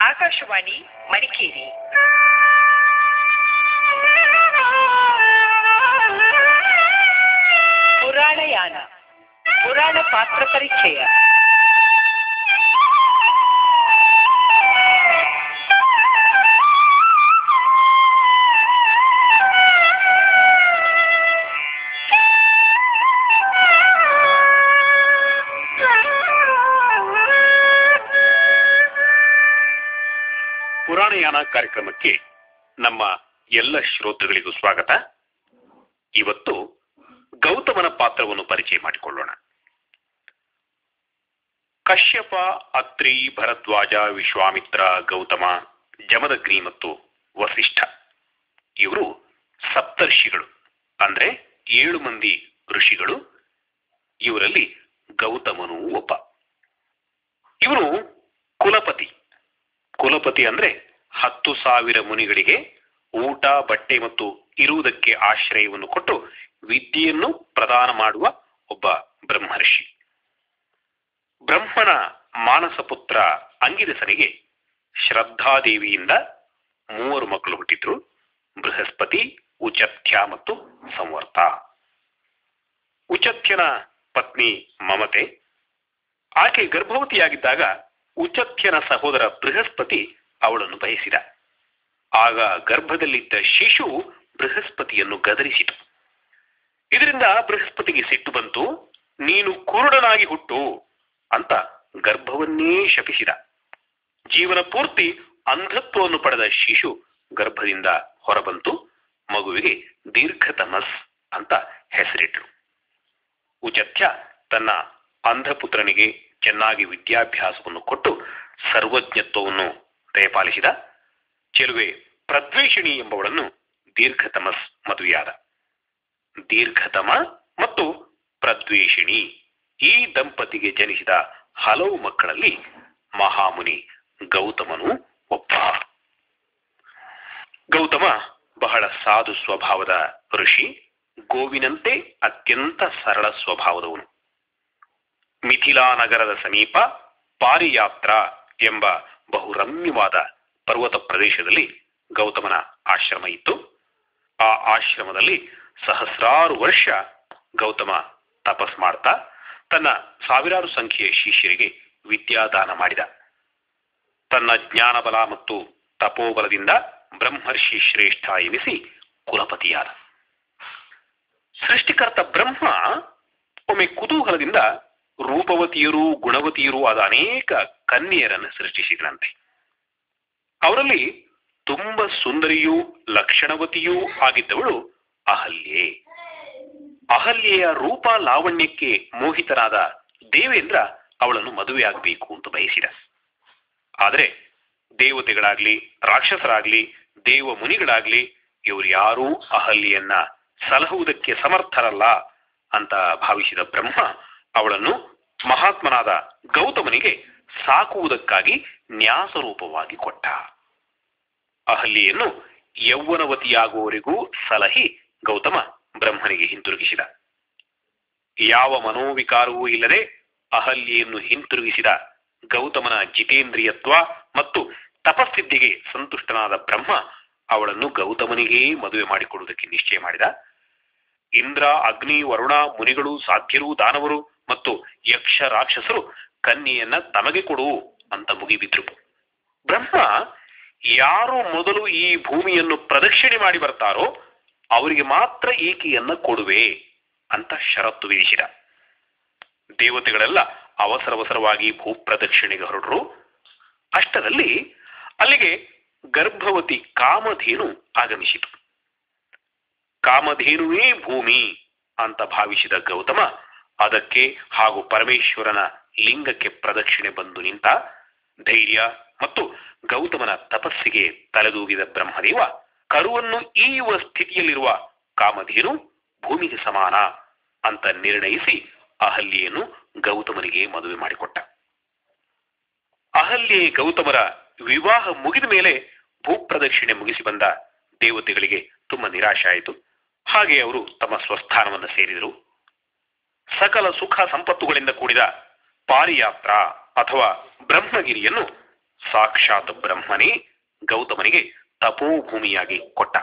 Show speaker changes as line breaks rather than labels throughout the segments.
ಆಕಾಶವಾಣಿ ಮಡಿಕೇರಿ. ಪುರಾಣಯಾನ ಪುರಾಣ ಪಾತ್ರ ಪರಿಚಯ
ಪುರಾಣಯಾನ ಕಾರ್ಯಕ್ರಮಕ್ಕೆ ನಮ್ಮ ಎಲ್ಲ ಶ್ರೋತೃಗಳಿಗೂ ಸ್ವಾಗತ. ಇವತ್ತು ಗೌತಮನ ಪಾತ್ರವನ್ನು ಪರಿಚಯ ಮಾಡಿಕೊಳ್ಳೋಣ. ಕಶ್ಯಪ, ಅತ್ರಿ, ಭರದ್ವಾಜ, ವಿಶ್ವಾಮಿತ್ರ, ಗೌತಮ, ಜಮದಗ್ನಿ ಮತ್ತು ವಸಿಷ್ಠ. ಇವರು ಸಪ್ತರ್ಷಿಗಳು. ಅಂದ್ರೆ ಏಳು ಮಂದಿ ಋಷಿಗಳು. ಇವರಲ್ಲಿ ಗೌತಮನು ಒಬ್ಬ. ಇವರು ಕುಲಪತಿ. ಕುಲಪತಿ ಅಂದ್ರೆ ಹತ್ತು ಸಾವಿರ ಮುನಿಗಳಿಗೆ ಊಟ, ಬಟ್ಟೆ ಮತ್ತು ಇರುವುದಕ್ಕೆ ಆಶ್ರಯವನ್ನು ಕೊಟ್ಟು ವಿದ್ಯೆಯನ್ನು ಪ್ರದಾನ ಮಾಡುವ ಒಬ್ಬ ಬ್ರಹ್ಮರ್ಷಿ. ಬ್ರಹ್ಮನ ಮಾನಸ ಪುತ್ರ ಅಂಗಿರಸನಿಗೆ ಶ್ರದ್ಧಾದೇವಿಯಿಂದ ಮೂವರು ಮಕ್ಕಳು ಹುಟ್ಟಿದ್ರು, ಬೃಹಸ್ಪತಿ, ಉಚಥ್ಯ ಮತ್ತು ಸಂವರ್ತ. ಉಚಥ್ಯನ ಪತ್ನಿ ಮಮತೆ. ಆಕೆ ಗರ್ಭವತಿಯಾಗಿದ್ದಾಗ ಉಚಥ್ಯನ ಸಹೋದರ ಬೃಹಸ್ಪತಿ ಅವಳನ್ನು ಬಯಸಿದ. ಆಗ ಗರ್ಭದಲ್ಲಿದ್ದ ಶಿಶು ಬೃಹಸ್ಪತಿಯನ್ನು ಗದರಿಸಿತು. ಇದರಿಂದ ಬೃಹಸ್ಪತಿಗೆ ಸಿಟ್ಟು ಬಂತು, ನೀನು ಕುರುಡನಾಗಿ ಹುಟ್ಟು ಅಂತ ಗರ್ಭವನ್ನೇ ಶಪಿಸಿದ. ಜೀವನ ಪೂರ್ತಿ ಅಂಧತ್ವವನ್ನು ಪಡೆದ ಶಿಶು ಗರ್ಭದಿಂದ ಹೊರಬಂತು, ಮಗುವಿಗೆ ದೀರ್ಘತಮಸ್ ಅಂತ ಹೆಸರಿಟ್ರು. ಉಚತ್ಯ ತನ್ನ ಅಂಧಪುತ್ರನಿಗೆ ಚೆನ್ನಾಗಿ ವಿದ್ಯಾಭ್ಯಾಸವನ್ನು ಕೊಟ್ಟು ಸರ್ವಜ್ಞತ್ವವನ್ನು ದಯಪಾಲಿಸಿದ ಚೆಲುವೆ ಪ್ರದ್ವೇಷಿಣಿ ಎಂಬವಳನ್ನು ದೀರ್ಘತಮಸ್ ಮದುವೆಯಾದ. ದೀರ್ಘತಮ ಮತ್ತು ಪ್ರದ್ವೇಷಿಣಿ ಈ ದಂಪತಿಗೆ ಜನಿಸಿದ ಹಲವು ಮಕ್ಕಳಲ್ಲಿ ಮಹಾಮುನಿ ಗೌತಮನು ಒಬ್ಬ. ಗೌತಮ ಬಹಳ ಸಾಧು ಸ್ವಭಾವದ ಋಷಿ, ಗೋವಿನಂತೆ ಅತ್ಯಂತ ಸರಳ ಸ್ವಭಾವದವನು. ಮಿಥಿಲಾ ನಗರದ ಸಮೀಪ ಪಾರಿಯಾತ್ರ ಎಂಬ ಬಹುರಮ್ಯವಾದ ಪರ್ವತ ಪ್ರದೇಶದಲ್ಲಿ ಗೌತಮನ ಆಶ್ರಮ ಇತ್ತು. ಆ ಆಶ್ರಮದಲ್ಲಿ ಸಹಸ್ರಾರು ವರ್ಷ ಗೌತಮ ತಪಸ್ ಮಾಡ್ತಾ ತನ್ನ ಸಾವಿರಾರು ಸಂಖ್ಯೆಯ ಶಿಷ್ಯರಿಗೆ ವಿದ್ಯಾದಾನ ಮಾಡಿದ. ತನ್ನ ಜ್ಞಾನಬಲ ಮತ್ತು ತಪೋಬಲದಿಂದ ಬ್ರಹ್ಮರ್ಷಿ ಶ್ರೇಷ್ಠ ಎನಿಸಿ ಕುಲಪತಿಯಾದ. ಸೃಷ್ಟಿಕರ್ತ ಬ್ರಹ್ಮ ಒಮ್ಮೆ ಕುತೂಹಲದಿಂದ ರೂಪವತಿಯರು, ಗುಣವತಿಯರು ಆದ ಅನೇಕ ಕನ್ಯೆಯರನ್ನು ಸೃಷ್ಟಿಸಿದ್ರಂತೆ. ಅವರಲ್ಲಿ ತುಂಬ ಸುಂದರಿಯೂ, ಲಕ್ಷಣವತಿಯೂ ಆಗಿದ್ದವಳು ಅಹಲ್ಯೆ. ಅಹಲ್ಯೆಯ ರೂಪ ಲಾವಣ್ಯಕ್ಕೆ ಮೋಹಿತನಾದ ದೇವೇಂದ್ರ ಅವಳನ್ನು ಮದುವೆಯಾಗಬೇಕು ಅಂತ ಬಯಸಿದ. ಆದರೆ ದೇವತೆಗಳಾಗ್ಲಿ, ರಾಕ್ಷಸರಾಗ್ಲಿ, ದೇವ ಮುನಿಗಳಾಗ್ಲಿ, ಇವರು ಯಾರೂ ಅಹಲ್ಯೆಯನ್ನ ಸಲಹುವುದಕ್ಕೆ ಸಮರ್ಥರಲ್ಲ ಅಂತ ಭಾವಿಸಿದ ಬ್ರಹ್ಮ ಅವಳನ್ನು ಮಹಾತ್ಮನಾದ ಗೌತಮನಿಗೆ ಸಾಕುವುದಕ್ಕಾಗಿ ನ್ಯಾಸರೂಪವಾಗಿ ಕೊಟ್ಟ. ಅಹಲ್ಯೆಯನ್ನು ಯೌವನವತಿಯಾಗುವವರೆಗೂ ಸಲಹಿ ಗೌತಮ ಬ್ರಹ್ಮನಿಗೆ ಹಿಂತಿರುಗಿಸಿದ. ಯಾವ ಮನೋವಿಕಾರವೂ ಇಲ್ಲದೆ ಅಹಲ್ಯೆಯನ್ನು ಹಿಂತಿರುಗಿಸಿದ ಗೌತಮನ ಜಿತೇಂದ್ರಿಯತ್ವ ಮತ್ತು ತಪಸ್ಸಿದ್ಧಿಗೆ ಸಂತುಷ್ಟನಾದ ಬ್ರಹ್ಮ ಅವಳನ್ನು ಗೌತಮನಿಗೇ ಮದುವೆ ಮಾಡಿಕೊಡುವುದಕ್ಕೆ ನಿಶ್ಚಯ ಮಾಡಿದ. ಇಂದ್ರ, ಅಗ್ನಿ, ವರುಣ, ಮುನಿಗಳು, ಸಾಧ್ಯರು, ದಾನವರು ಮತ್ತು ಯಕ್ಷ ರಾಕ್ಷಸರು ಕನ್ಯೆಯನ್ನ ತಮಗೆ ಕೊಡು ಅಂತ ಮುಗಿಬಿದ್ರು. ಬ್ರಹ್ಮ ಯಾರು ಮೊದಲು ಈ ಭೂಮಿಯನ್ನು ಪ್ರದಕ್ಷಿಣೆ ಮಾಡಿ ಬರ್ತಾರೋ ಅವರಿಗೆ ಮಾತ್ರ ಈಕೆಯನ್ನ ಕೊಡುವೆ ಅಂತ ಷರತ್ತು ವಿಧಿಸಿದ. ದೇವತೆಗಳೆಲ್ಲ ಅವಸರವಸರವಾಗಿ ಭೂಪ್ರದಕ್ಷಿಣೆಗೆ ಹೊರಟರು. ಅಷ್ಟರಲ್ಲಿ ಅಲ್ಲಿಗೆ ಗರ್ಭವತಿ ಕಾಮಧೇನು ಆಗಮಿಸಿತು. ಕಾಮಧೇನುವೇ ಭೂಮಿ ಅಂತ ಭಾವಿಸಿದ ಗೌತಮ ಅದಕ್ಕೆ ಹಾಗೂ ಪರಮೇಶ್ವರನ ಲಿಂಗಕ್ಕೆ ಪ್ರದಕ್ಷಿಣೆ ಬಂದು ನಿಂತ ಧೈರ್ಯ ಮತ್ತು ಗೌತಮನ ತಪಸ್ಸಿಗೆ ತಲೆದೂಗಿದ ಬ್ರಹ್ಮದೇವ, ಕರುವನ್ನು ಈಯುವ ಸ್ಥಿತಿಯಲ್ಲಿರುವ ಕಾಮಧೇನು ಭೂಮಿಗೆ ಸಮಾನ ಅಂತ ನಿರ್ಣಯಿಸಿ ಅಹಲ್ಯೆಯನ್ನು ಗೌತಮನಿಗೆ ಮದುವೆ ಮಾಡಿಕೊಟ್ಟ. ಅಹಲ್ಯೆ ಗೌತಮರ ವಿವಾಹ ಮುಗಿದ ಮೇಲೆ ಭೂಪ್ರದಕ್ಷಿಣೆ ಮುಗಿಸಿ ಬಂದ ದೇವತೆಗಳಿಗೆ ತುಂಬಾ ನಿರಾಶೆ ಆಯಿತು. ಹಾಗೆ ಅವರು ತಮ್ಮ ಸ್ವಸ್ಥಾನವನ್ನು ಸೇರಿದರು. ಸಕಲ ಸುಖ ಸಂಪತ್ತುಗಳಿಂದ ಕೂಡಿದ ಪಾರಿಯಾತ್ರ ಅಥವಾ ಬ್ರಹ್ಮಗಿರಿಯನ್ನು ಸಾಕ್ಷಾತ್ ಬ್ರಹ್ಮನೇ ಗೌತಮನಿಗೆ ತಪೋಭೂಮಿಯಾಗಿ ಕೊಟ್ಟ.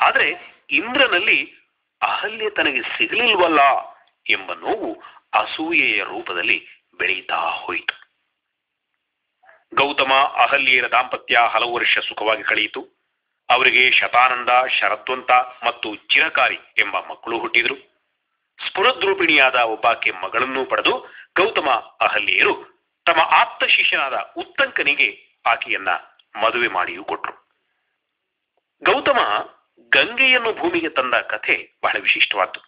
ಆದರೆ ಇಂದ್ರನಲ್ಲಿ ಅಹಲ್ಯ ತನಗೆ ಸಿಗಲಿಲ್ವಲ್ಲ ಎಂಬ ನೋವು ಅಸೂಯೆಯ ರೂಪದಲ್ಲಿ ಬೆಳೀತಾ ಹೋಯಿತು. ಗೌತಮ ಅಹಲ್ಯರ ದಾಂಪತ್ಯ ಹಲವು ವರ್ಷ ಸುಖವಾಗಿ ಕಳೆಯಿತು. ಅವರಿಗೆ ಶತಾನಂದ, ಶರತ್ವಂತ ಮತ್ತು ಚಿರಕಾರಿ ಎಂಬ ಮಕ್ಕಳು ಹುಟ್ಟಿದರು. ಸ್ಫುರದ್ರೂಪಿಣಿಯಾದ ಒಬ್ಬಾಕೆ ಮಗಳನ್ನೂ ಪಡೆದು ಗೌತಮ ಅಹಲ್ಯರು ತಮ್ಮ ಆಪ್ತ ಶಿಷ್ಯನಾದ ಉತ್ತಂಕನಿಗೆ ಆಕೆಯನ್ನ ಮದುವೆ ಮಾಡಿಯೂ ಕೊಟ್ರು. ಗೌತಮ ಗಂಗೆಯನ್ನು ಭೂಮಿಗೆ ತಂದ ಕಥೆ ಬಹಳ ವಿಶಿಷ್ಟವಾದ್ದು.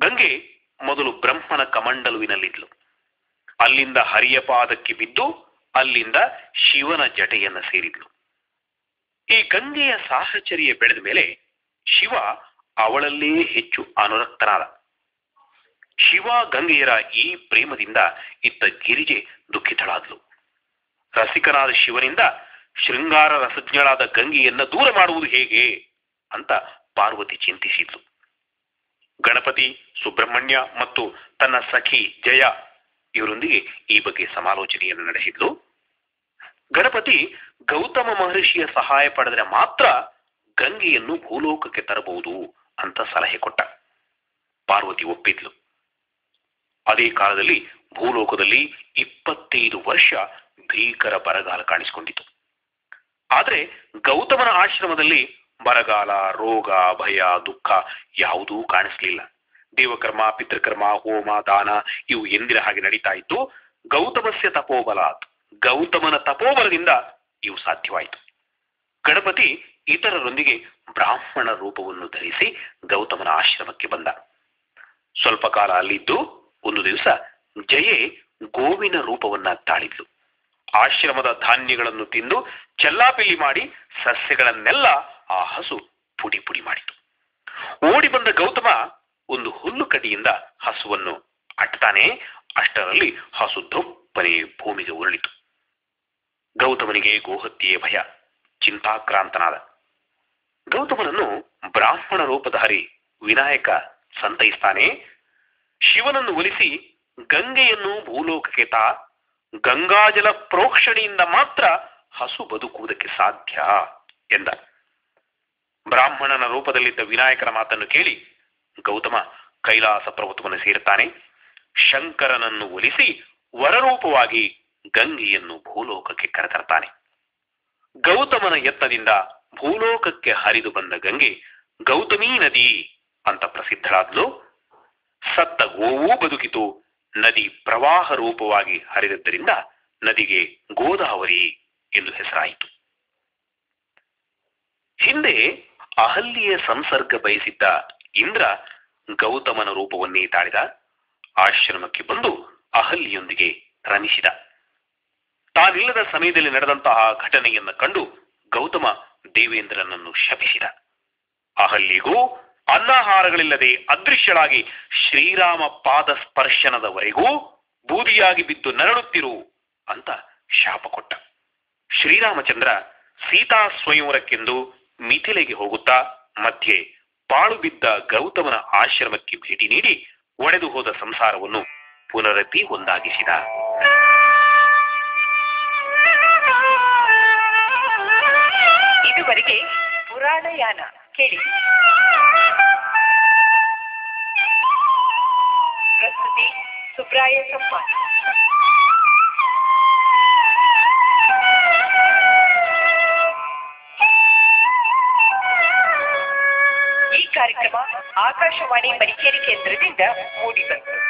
ಗಂಗೆ ಮೊದಲು ಬ್ರಹ್ಮನ ಕಮಂಡಲುವಿನಲ್ಲಿದ್ಲು. ಅಲ್ಲಿಂದ ಹರಿಯ ಪಾದಕ್ಕೆ ಬಿದ್ದು ಅಲ್ಲಿಂದ ಶಿವನ ಜಟೆಯನ್ನ ಸೇರಿದ್ಲು. ಈ ಗಂಗೆಯ ಸಾಹಚರ್ಯ ಬೆಳೆದ ಮೇಲೆ ಶಿವ ಅವಳಲ್ಲೇ ಹೆಚ್ಚು ಅನುರಕ್ತನಾದ. ಶಿವ ಗಂಗೆಯರ ಈ ಪ್ರೇಮದಿಂದ ಇತ್ತ ಗಿರಿಜೆ ದುಃಖಿತಳಾದ್ಲು ರಸಿಕನಾದ ಶಿವನಿಂದ ಶೃಂಗಾರ ರಸಜ್ಞಳಾದ ಗಂಗೆಯನ್ನ ದೂರ ಮಾಡುವುದು ಹೇಗೆ ಅಂತ ಪಾರ್ವತಿ ಚಿಂತಿಸಿದ್ಲು. ಗಣಪತಿ, ಸುಬ್ರಹ್ಮಣ್ಯ ಮತ್ತು ತನ್ನ ಸಖಿ ಜಯ ಇವರೊಂದಿಗೆ ಈ ಬಗ್ಗೆ ಸಮಾಲೋಚನೆಯನ್ನು ನಡೆಸಿದ್ಲು. ಗಣಪತಿ ಗೌತಮ ಮಹರ್ಷಿಯ ಸಹಾಯ ಪಡೆದರೆ ಮಾತ್ರ ಗಂಗೆಯನ್ನು ಭೂಲೋಕಕ್ಕೆ ತರಬಹುದು ಅಂತ ಸಲಹೆ ಕೊಟ್ಟ. ಪಾರ್ವತಿ ಒಪ್ಪಿದ್ಲು. ಅದೇ ಕಾಲದಲ್ಲಿ ಭೂಲೋಕದಲ್ಲಿ ಇಪ್ಪತ್ತೈದು ವರ್ಷ ಭೀಕರ ಬರಗಾಲ ಕಾಣಿಸಿಕೊಂಡಿತು. ಆದರೆ ಗೌತಮನ ಆಶ್ರಮದಲ್ಲಿ ಬರಗಾಲ, ರೋಗ, ಭಯ, ದುಃಖ ಯಾವುದೂ ಕಾಣಿಸಲಿಲ್ಲ. ದೇವಕರ್ಮ, ಪಿತೃಕರ್ಮ, ಹೋಮ, ದಾನ ಇವು ಎಂದಿನ ಹಾಗೆ ನಡೀತಾ ಇತ್ತು. ಗೌತಮಸ್ಯ ತಪೋಬಲ ಗೌತಮನ ತಪೋಬಲದಿಂದ ಇವು ಸಾಧ್ಯವಾಯಿತು. ಗಣಪತಿ ಇತರರೊಂದಿಗೆ ಬ್ರಾಹ್ಮಣ ರೂಪವನ್ನು ಧರಿಸಿ ಗೌತಮನ ಆಶ್ರಮಕ್ಕೆ ಬಂದ. ಸ್ವಲ್ಪ ಕಾಲ ಅಲ್ಲಿದ್ದು ಒಂದು ದಿವಸ ಜಯೆ ಗೋವಿನ ರೂಪವನ್ನ ತಾಳಿದ್ಲು. ಆಶ್ರಮದ ಧಾನ್ಯಗಳನ್ನು ತಿಂದು ಚೆಲ್ಲಾಪಿಲ್ಲಿ ಮಾಡಿ ಸಸ್ಯಗಳನ್ನೆಲ್ಲ ಆ ಹಸು ಪುಡಿ ಪುಡಿ ಮಾಡಿತು. ಓಡಿ ಬಂದ ಗೌತಮ ಒಂದು ಹುಲ್ಲು ಕಡಿಯಿಂದ ಹಸುವನ್ನು ಅಟ್ತಾನೆ ಅಷ್ಟರಲ್ಲಿ ಹಸು ದೊಪ್ಪನೆ ಭೂಮಿಗೆ ಉರುಳಿತು. ಗೌತಮನಿಗೆ ಗೋಹತ್ಯೆಯ ಭಯ, ಚಿಂತಾಕ್ರಾಂತನಾದ. ಗೌತಮನನ್ನು ಬ್ರಾಹ್ಮಣ ರೂಪಧಾರಿ ವಿನಾಯಕ ಸಂತೈಸ್ತಾನೆ ಶಿವನನ್ನು ಒಲಿಸಿ ಗಂಗೆಯನ್ನು ಭೂಲೋಕಕ್ಕೆ ತಾ, ಗಂಗಾಜಲ ಪ್ರೋಕ್ಷಣೆಯಿಂದ ಮಾತ್ರ ಹಸು ಬದುಕುವುದಕ್ಕೆ ಸಾಧ್ಯ ಎಂದ. ಬ್ರಾಹ್ಮಣನ ರೂಪದಲ್ಲಿದ್ದ ವಿನಾಯಕನ ಮಾತನ್ನು ಕೇಳಿ ಗೌತಮ ಕೈಲಾಸ ಪರ್ವತವನ್ನು ಸೇರುತ್ತಾನೆ. ಶಂಕರನನ್ನು ಒಲಿಸಿ ವರರೂಪವಾಗಿ ಗಂಗೆಯನ್ನು ಭೂಲೋಕಕ್ಕೆ ಕರೆತರ್ತಾನೆ. ಗೌತಮನ ಯತ್ನದಿಂದ ಭೂಲೋಕಕ್ಕೆ ಹರಿದು ಬಂದ ಗಂಗೆ ಗೌತಮೀ ನದಿ ಅಂತ ಪ್ರಸಿದ್ಧಳಾದ್ಲು ಸತ್ತ ಗೋವೂ ಬದುಕಿತು. ನದಿ ಪ್ರವಾಹ ರೂಪವಾಗಿ ಹರಿದದ್ದರಿಂದ ನದಿಗೆ ಗೋದಾವರಿ ಎಂದು ಹೆಸರಾಯಿತು. ಹಿಂದೆ ಅಹಲ್ಯೆಯ ಸಂಸರ್ಗ ಬಯಸಿದ್ದ ಇಂದ್ರ ಗೌತಮನ ರೂಪವನ್ನೇ ತಾಳಿದ. ಆಶ್ರಮಕ್ಕೆ ಬಂದು ಅಹಲ್ಯೆಯೊಂದಿಗೆ ರಮಿಸಿದ. ತಾನಿಲ್ಲದ ಸಮಯದಲ್ಲಿ ನಡೆದಂತಹ ಘಟನೆಯನ್ನು ಕಂಡು ಗೌತಮ ದೇವೇಂದ್ರನನ್ನು ಶಪಿಸಿದ. ಅಹಲ್ಯೆಗೂ ಅನ್ನಾಹಾರಗಳಿಲ್ಲದೆ ಅದೃಶ್ಯಳಾಗಿ ಶ್ರೀರಾಮ ಪಾದ ಸ್ಪರ್ಶನದವರೆಗೂ ಬೂದಿಯಾಗಿ ಬಿದ್ದು ನರಳುತ್ತಿರು ಅಂತ ಶಾಪ ಕೊಟ್ಟ. ಶ್ರೀರಾಮಚಂದ್ರ ಸೀತಾ ಸ್ವಯಂವರಕ್ಕೆಂದು ಮಿಥಿಲೆಗೆ ಹೋಗುತ್ತಾ ಮಧ್ಯೆ ಪಾಳು ಬಿದ್ದ ಗೌತಮನ ಆಶ್ರಮಕ್ಕೆ ಭೇಟಿ ನೀಡಿ ಒಡೆದು ಹೋದ ಸಂಸಾರವನ್ನು ಪುನರತಿ ಒಂದಾಗಿಸಿದ
ಇದುವರೆಗೆ ಪುರಾಣಯಾನ. ಕೇಳಿ. ಪ್ರಸ್ತುತಿ ಸುಬ್ರಾಯ ಸಂಪಾದ. ಈ ಕಾರ್ಯಕ್ರಮ ಆಕಾಶವಾಣಿ ಮಡಿಕೇರಿ ಕೇಂದ್ರದಿಂದ ಮೂಡಿಬಂತು.